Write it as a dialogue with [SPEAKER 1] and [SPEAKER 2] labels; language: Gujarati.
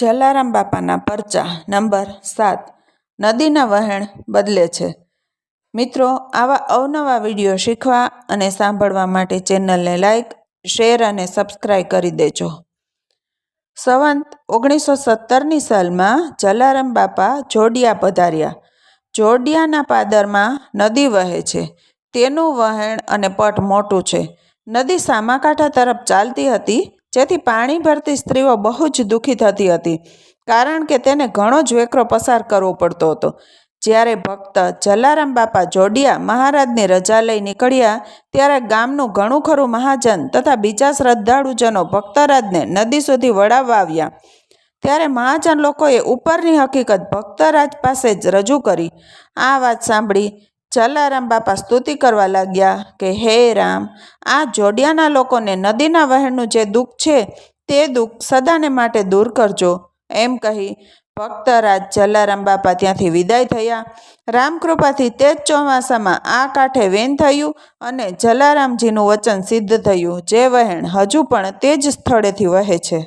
[SPEAKER 1] જલારામ બાપાના પરચા નંબર સાત નદીના વહેણ બદલે છે. મિત્રો, આવા અવનવા વીડિયો શીખવા અને સાંભળવા માટે ચેનલને લાઇક શેર અને સબસ્ક્રાઈબ કરી દેજો. સંવંત ઓગણીસો સત્તરની સાલમાં જલારામ બાપા જોડિયા પધાર્યા. જોડિયાના પાદરમાં નદી વહે છે. તેનું વહેણ અને પટ મોટું છે. નદી સામાકાંઠા તરફ ચાલતી હતી જેથી પાણી ભરતી સ્ત્રીઓ બહુ જ દુઃખી થતી હતી, કારણ કે તેને ઘણો જ વેકરો પસાર કરવો પડતો હતો. જ્યારે ભક્ત જલારામ બાપા જોડિયા મહારાજની રજા લઈ નીકળ્યા, ત્યારે ગામનું ઘણું ખરું મહાજન તથા બીજા શ્રદ્ધાળુજનો ભક્તરાજને નદી સુધી વળાવવા આવ્યા. ત્યારે મહાજન લોકોએ ઉપરની હકીકત ભક્તરાજ પાસે જ રજૂ કરી. આ વાત સાંભળી જલારામ બાપા સ્તુતિ કરવા લાગ્યા કે, હે રામ, આ જોડિયાના લોકોને નદીના વહેણનું જે દુઃખ છે, તે દુઃખ સદાને માટે દૂર કરજો. એમ કહી ભક્તરાજ જલારામ બાપા ત્યાંથી વિદાય થયા. રામકૃપાથી તે જ ચોમાસામાં આ કાંઠે વેન થયું અને જલારામજીનું વચન સિદ્ધ થયું. જે વહેણ હજુ પણ તે જ સ્થળેથી વહે છે.